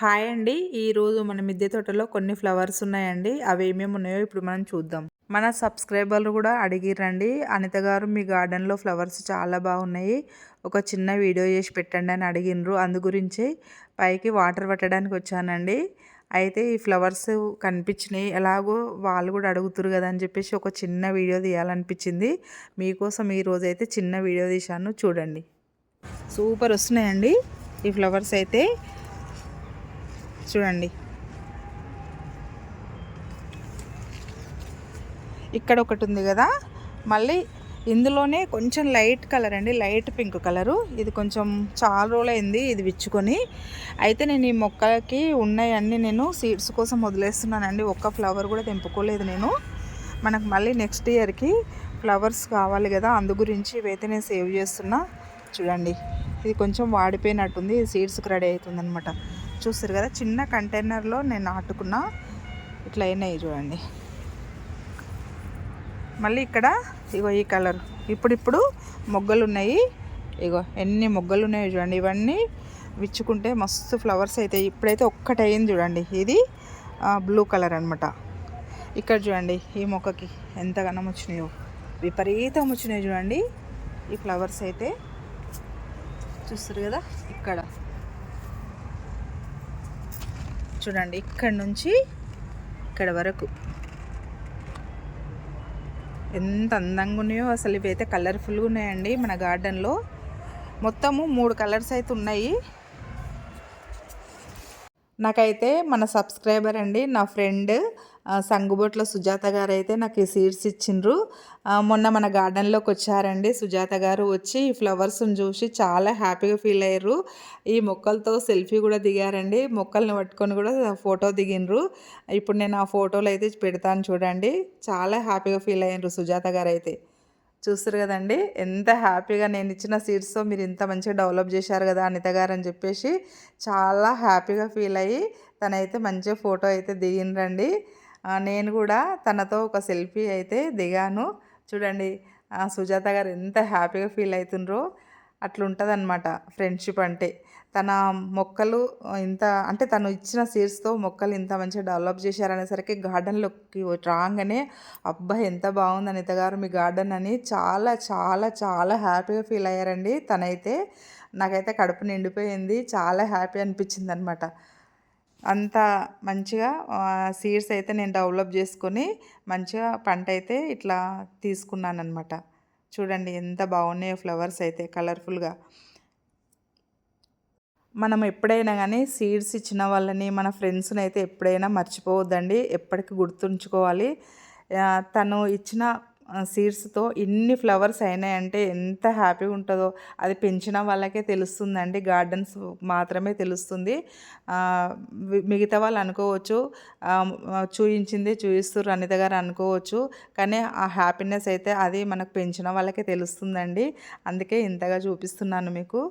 Hi అండి. ఈరోజు మన మిద్దె తోటలో కొన్ని ఫ్లవర్స్ ఉన్నాయండి. అవి ఏమేమి ఉన్నాయో ఇప్పుడు మనం చూద్దాం. మన సబ్స్క్రైబర్లు కూడా అడిగిరండి. అనిత గారు మీ గార్డెన్లో ఫ్లవర్స్ చాలా బాగున్నాయి. ఒక చిన్న వీడియో చేసి పెట్టండి అని అడిగినరు. అందు గురించి పైకి వాటర్ పట్టడానికి వచ్చానండి. అయితే ఈ ఫ్లవర్స్ కనిపించినాయి. ఎలాగో వాళ్ళు కూడా అడుగుతురు కదా అని చెప్పేసి ఒక చిన్న వీడియో తీయాలనిపించింది. మీకోసం ఈరోజు అయితే చిన్న వీడియో తీశాను. చూడండి. సూపర్ వస్తున్నాయండి ఈ ఫ్లవర్స్ అయితే. చూడండి. ఇక్కడ ఒకటి ఉంది కదా. మళ్ళీ ఇందులోనే కొంచెం లైట్ కలర్ అండి. Light pink colour. ఇది కొంచెం చాలా రోజులైంది ఇది విచ్చుకొని. అయితే నేను ఈ మొక్కలకి ఉన్నాయన్నీ నేను సీడ్స్ కోసం వదిలేస్తున్నానండి. ఒక్క ఫ్లవర్ కూడా తెంపుకోలేదు నేను. మనకు మళ్ళీ నెక్స్ట్ ఇయర్కి ఫ్లవర్స్ కావాలి కదా. అందు గురించి ఇవైతే నేను సేవ్ చేస్తున్నా. చూడండి. ఇది కొంచెం వాడిపోయినట్టుంది. సీడ్స్కి రెడీ అవుతుంది అనమాట చూస్తారు కదా చిన్న కంటైనర్లో నేను నాటుకున్న ఇట్లా అయినాయి చూడండి. మళ్ళీ ఇక్కడ ఇగో ఈ కలర్ ఇప్పుడిప్పుడు మొగ్గలు ఉన్నాయి ఇగో ఎన్ని మొగ్గలు ఉన్నాయో చూడండి. ఇవన్నీ విచ్చుకుంటే మస్తు ఫ్లవర్స్ అవుతాయి ఇప్పుడైతే ఒక్కటి అయింది చూడండి. ఇది బ్లూ కలర్ అనమాట ఇక్కడ చూడండి ఈ మొక్కకి ఎంతగానో వచ్చినాయో. విపరీతం వచ్చినాయి చూడండి. ఈ ఫ్లవర్స్ అయితే. చూస్తారు కదా ఇక్కడ. చూడండి ఇక్కడ నుంచి ఇక్కడ వరకు. ఎంత అందంగా ఉన్నాయో అసలు ఇవైతే కలర్ఫుల్గా ఉన్నాయండి మన గార్డెన్లో మొత్తము మూడు కలర్స్ అయితే ఉన్నాయి. నాకైతే మన సబ్స్క్రైబర్ అండి నా ఫ్రెండ్ సంగుబొట్ల సుజాత గారు అయితే నాకు ఈ సీడ్స్ ఇచ్చిండ్రు. మొన్న మన గార్డెన్లోకి వచ్చారండి సుజాత గారు వచ్చి ఈ ఫ్లవర్స్ని చూసి చాలా హ్యాపీగా ఫీల్ అయ్యారు. ఈ మొక్కలతో సెల్ఫీ కూడా దిగారండి. మొక్కల్ని పట్టుకొని కూడా ఫోటో దిగిండ్రు. ఇప్పుడు నేను ఆ ఫోటోలు అయితే పెడతాను చూడండి. చాలా హ్యాపీగా ఫీల్ అయ్యారు సుజాత గారు అయితే చూస్తారు కదండి? ఎంత హ్యాపీగా నేను ఇచ్చిన సీడ్స్తో మీరు ఇంత మంచిగా డెవలప్ చేశారు కదా అనిత గారు అని చెప్పేసి చాలా హ్యాపీగా ఫీల్ అయ్యి తనైతే మంచిగా ఫోటో అయితే దిగినరండి నేను కూడా తనతో ఒక సెల్ఫీ అయితే దిగాను. చూడండి సుజాత గారు ఎంత హ్యాపీగా ఫీల్ అవుతుండ్రో అట్లుంటుంది అనమాట ఫ్రెండ్షిప్ అంటే. తన మొక్కలు ఇంత అంటే తను ఇచ్చిన సీడ్స్తో మొక్కలు ఇంత మంచిగా డెవలప్ చేశారనేసరికి గార్డెన్లోకి రాగానే అబ్బా ఎంత బాగుంది అనిత గారు మీ గార్డెన్ అని చాలా చాలా చాలా హ్యాపీగా ఫీల్ అయ్యారండి. తనైతే నాకైతే కడుపు నిండిపోయింది చాలా హ్యాపీ అనిపించింది అనమాట అంత మంచిగా సీడ్స్ అయితే నేను డెవలప్ చేసుకొని మంచిగా పంట అయితే ఇట్లా తీసుకున్నాను అనమాట చూడండి ఎంత బాగున్నాయో ఫ్లవర్స్ అయితే కలర్ఫుల్గా. మనం ఎప్పుడైనా కానీ సీడ్స్ ఇచ్చిన వాళ్ళని మన ఫ్రెండ్స్ని అయితే ఎప్పుడైనా మర్చిపోవద్దండి. ఎప్పటికీ గుర్తుంచుకోవాలి. తను ఇచ్చిన సీడ్స్తో ఇన్ని ఫ్లవర్స్ అయినాయంటే ఎంత హ్యాపీగా ఉంటుందో. అది పెంచిన వాళ్ళకే తెలుస్తుందండి. గార్డెన్స్ మాత్రమే తెలుస్తుంది. మిగతా వాళ్ళు అనుకోవచ్చు. చూయించింది చూయిస్తారు అనిత గారు అనుకోవచ్చు. కానీ ఆ హ్యాపీనెస్ అయితే అది మనకు పెంచిన వాళ్ళకే తెలుస్తుందండి. అందుకే ఇంతగా చూపిస్తున్నాను మీకు.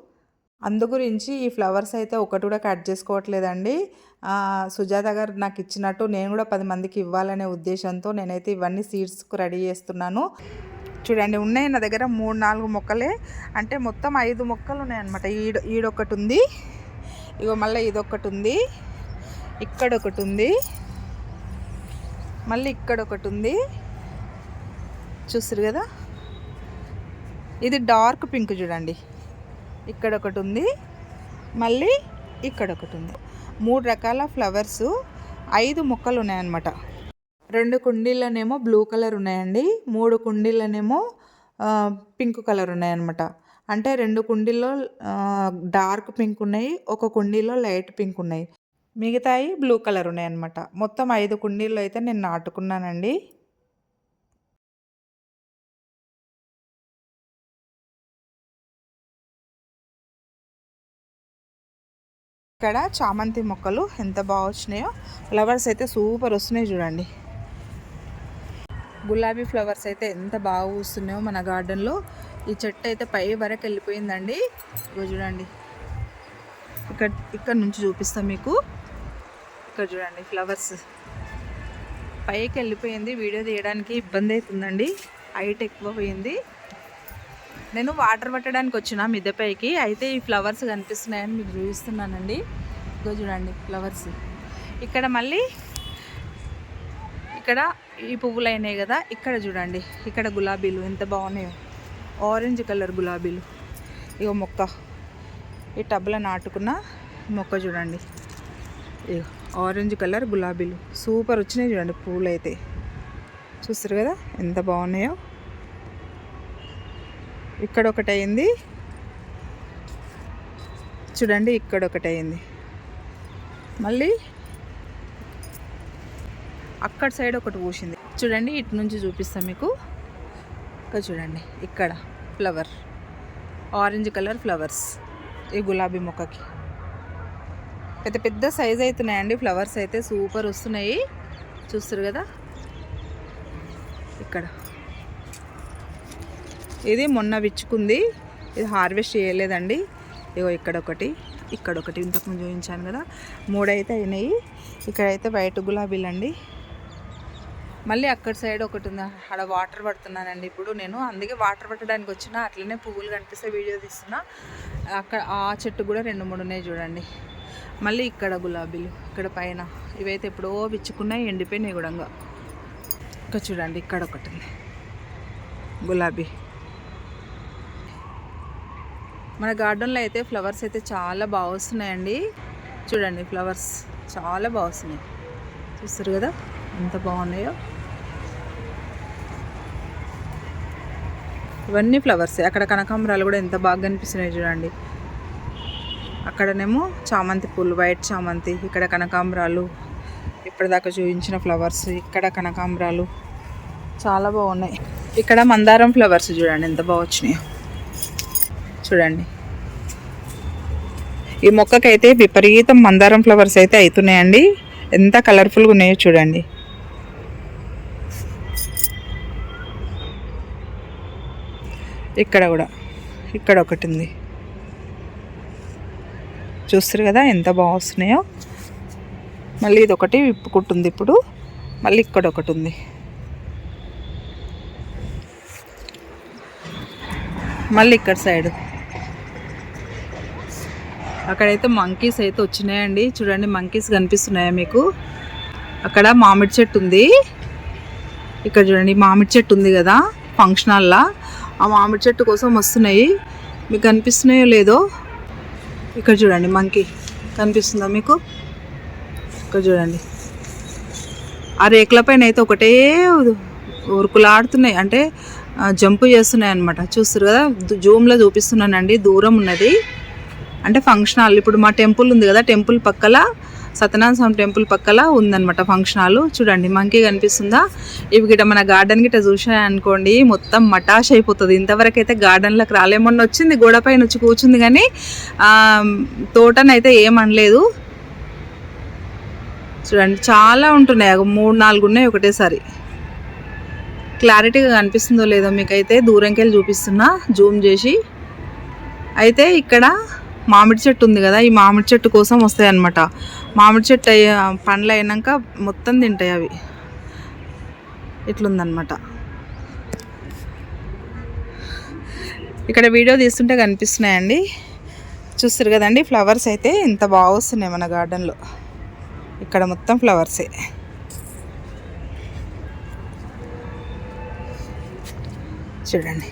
అందు గురించి ఈ ఫ్లవర్స్ అయితే ఒకటి కూడా కట్ చేసుకోవట్లేదండి. సుజాత గారు నాకు ఇచ్చినట్టు నేను కూడా పది మందికి ఇవ్వాలనే ఉద్దేశంతో నేనైతే ఇవన్నీ సీడ్స్కు రెడీ చేస్తున్నాను. చూడండి ఉన్నాయి నా దగ్గర మూడు నాలుగు మొక్కలే. అంటే మొత్తం ఐదు మొక్కలు ఉన్నాయన్నమాట. ఈడ ఈడొకటి ఉంది. ఇగో మళ్ళీ ఇదొకటి ఉంది. ఇక్కడ ఒకటి ఉంది. మళ్ళీ ఇక్కడ ఒకటి ఉంది. చూస్తారు కదా? ఇది డార్క్ పింక్ చూడండి. ఇక్కడ ఒకటి ఉంది మళ్ళీ ఇక్కడ ఒకటి ఉంది మూడు రకాల ఫ్లవర్స్ ఐదు మొక్కలు ఉన్నాయన్నమాట రెండు కుండీలనేమో బ్లూ కలర్ ఉన్నాయండి మూడు కుండీలనేమో పింక్ కలర్ ఉన్నాయన్నమాట అంటే రెండు కుండీల్లో డార్క్ పింక్ ఉన్నాయి ఒక కుండీలో లైట్ పింక్ ఉన్నాయి మిగతాయి బ్లూ కలర్ ఉన్నాయన్నమాట మొత్తం ఐదు కుండీల్లో అయితే నేను నాటుకున్నానండి. ఇక్కడ చామంతి మొక్కలు ఎంత బాగా వచ్చినాయో ఫ్లవర్స్ అయితే సూపర్ వస్తున్నాయి చూడండి. గులాబీ ఫ్లవర్స్ అయితే ఎంత బాగా వస్తున్నాయో మన గార్డెన్లో ఈ చెట్టు అయితే పై వరకు వెళ్ళిపోయిందండి. ఇగో చూడండి. ఇక్కడ ఇక్కడ నుంచి చూపిస్తాం మీకు. ఇక్కడ చూడండి ఫ్లవర్స్. పైకి వెళ్ళిపోయింది. వీడియో తీయడానికి ఇబ్బంది అవుతుందండి. హైట్ ఎక్కువ పోయింది. నేను వాటర్ పట్టడానికి వచ్చిన మిద్దెపైకి. అయితే ఈ ఫ్లవర్స్ కనిపిస్తున్నాయని మీకు చూపిస్తున్నానండి. ఇగో చూడండి ఫ్లవర్స్. ఇక్కడ మళ్ళీ ఇక్కడ ఈ పువ్వులు అయినాయి కదా ఇక్కడ చూడండి. ఇక్కడ గులాబీలు ఎంత బాగున్నాయో. ఆరెంజ్ కలర్ గులాబీలు. ఇగో మొక్క. ఈ టబ్లో నాటుకున్న మొక్క చూడండి. ఇగో ఆరెంజ్ కలర్ గులాబీలు. సూపర్ వచ్చినాయి చూడండి పువ్వులు అయితే చూస్తారు కదా ఎంత బాగున్నాయో. ఇక్కడ ఒకటి అయింది చూడండి ఇక్కడ ఒకటి అయింది మళ్ళీ అక్కడ సైడ్ ఒకటి పూసింది. చూడండి ఇటు నుంచి చూపిస్తాం మీకు. ఇక్కడ చూడండి ఇక్కడ ఫ్లవర్. ఆరెంజ్ కలర్ ఫ్లవర్స్ ఈ గులాబీ మొక్కకి. పెద్ద పెద్ద సైజ్ అవుతున్నాయండి ఫ్లవర్స్ అయితే. సూపర్ వస్తున్నాయి. చూస్తారు కదా? ఇక్కడ. ఇది మొన్న విచ్చుకుంది. ఇది హార్వెస్ట్ చేయలేదండి. ఇగో ఇక్కడ ఒకటి ఇక్కడ ఒకటి ఇంతకుముందు చూపించాను కదా. మూడైతే అయినాయి. ఇక్కడైతే వైట్ గులాబీలు అండి మళ్ళీ అక్కడ సైడ్ ఒకటి ఉంది అక్కడ వాటర్ పడుతున్నానండి ఇప్పుడు నేను. అందుకే వాటర్ పట్టడానికి వచ్చిన. అట్లనే పువ్వులు కనిపిస్తే వీడియో తీస్తున్నా. అక్కడ ఆ చెట్టు కూడా రెండు మూడు ఉన్నాయి చూడండి. మళ్ళీ ఇక్కడ గులాబీలు ఇక్కడ పైన. ఇవైతే ఎప్పుడో విచ్చుకున్నాయి ఎండిపోయినాయి కూడా ఇంకా చూడండి ఇక్కడ ఒకటి ఉంది గులాబీ. మన గార్డెన్లో అయితే ఫ్లవర్స్ అయితే చాలా బాగా వస్తున్నాయండి. చూడండి ఫ్లవర్స్ చాలా బాగా వస్తున్నాయి. చూస్తారు కదా ఎంత బాగున్నాయో. ఇవన్నీ ఫ్లవర్స్ అక్కడ కనకాంబరాలు కూడా ఎంత బాగా కనిపిస్తున్నాయి చూడండి. అక్కడనేమో చామంతి పూలు వైట్ చామంతి ఇక్కడ కనకాంబరాలు ఇప్పటిదాకా చూపించిన ఫ్లవర్స్ ఇక్కడ కనకాంబరాలు. చాలా బాగున్నాయి. ఇక్కడ మందారం ఫ్లవర్స్ చూడండి ఎంత బాగా వచ్చినాయో. చూడండి. ఈ మొక్కకైతే విపరీతం మందారం ఫ్లవర్స్ అయితే అవుతున్నాయండి ఎంత కలర్ఫుల్గా ఉన్నాయో చూడండి. ఇక్కడ కూడా ఇక్కడ ఒకటి ఉంది. చూస్తారు కదా ఎంత బాగా వస్తున్నాయో. మళ్ళీ ఇది ఒకటి విప్పుకుంటుంది ఇప్పుడు. మళ్ళీ ఇక్కడ ఒకటి ఉంది. మళ్ళీ ఇక్కడ సైడ్ అక్కడైతే మంకీస్ అయితే వచ్చినాయండి. చూడండి మంకీస్ కనిపిస్తున్నాయా మీకు? అక్కడ మామిడి చెట్టు ఉంది. ఇక్కడ చూడండి మామిడి చెట్టు ఉంది కదా ఫంక్షన్ హాల్లో ఆ మామిడి చెట్టు కోసం వస్తున్నాయి. మీకు కనిపిస్తున్నాయో లేదో? ఇక్కడ చూడండి మంకీ కనిపిస్తుందా మీకు? ఇక్కడ చూడండి. ఆ రేకుల పైన అయితే ఒకటే ఉరుకులాడుతున్నాయి. అంటే జంపు చేస్తున్నాయి అనమాట చూస్తారు కదా జూమ్లో చూపిస్తున్నానండి. దూరం ఉన్నది. అంటే ఫంక్షన్ హాల్ ఇప్పుడు మా టెంపుల్ ఉంది కదా టెంపుల్ పక్కల సత్యనారాయణ స్వామి టెంపుల్ పక్కల ఉందన్నమాట ఫంక్షన్ హాల్ చూడండి మంకీ కనిపిస్తుందా? ఇవి గిట మన గార్డెన్ గిట చూసాయనుకోండి మొత్తం మటాష్ అయిపోతుంది. ఇంతవరకు అయితే గార్డెన్లోకి రాలేమొన్న వచ్చింది గోడ పైన వచ్చి కూర్చుంది కానీ తోటనైతే ఏమనలేదు చూడండి చాలా ఉంటున్నాయి. మూడు నాలుగు ఉన్నాయి ఒకటేసారి. క్లారిటీగా కనిపిస్తుందో లేదో మీకైతే దూరంకెళ్ళి చూపిస్తున్నా జూమ్ చేసి. అయితే ఇక్కడ మామిడి చెట్టు ఉంది కదా ఈ మామిడి చెట్టు కోసం వస్తాయి అన్నమాట మామిడి చెట్టు అయ్యే పండ్లు అయినాక మొత్తం తింటాయి అవి. ఇట్లుందనమాట ఇక్కడ వీడియో తీస్తుంటే కనిపిస్తున్నాయండి. చూస్తారు కదండి ఫ్లవర్స్ అయితే ఇంత బాగా వస్తున్నాయి మన గార్డెన్లో. ఇక్కడ మొత్తం ఫ్లవర్సే. చూడండి.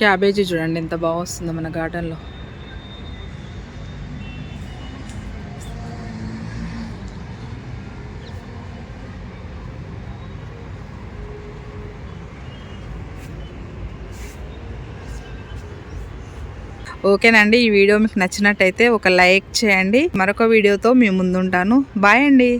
క్యాబేజీ చూడండి ఎంత బాగా వస్తుందో మన గార్డెన్లో. ఓకేనండి ఈ వీడియో మీకు నచ్చినట్టయితే ఒక లైక్ చేయండి. మరొక వీడియోతో మీ ముందుంటాను. బాయ్ అండి.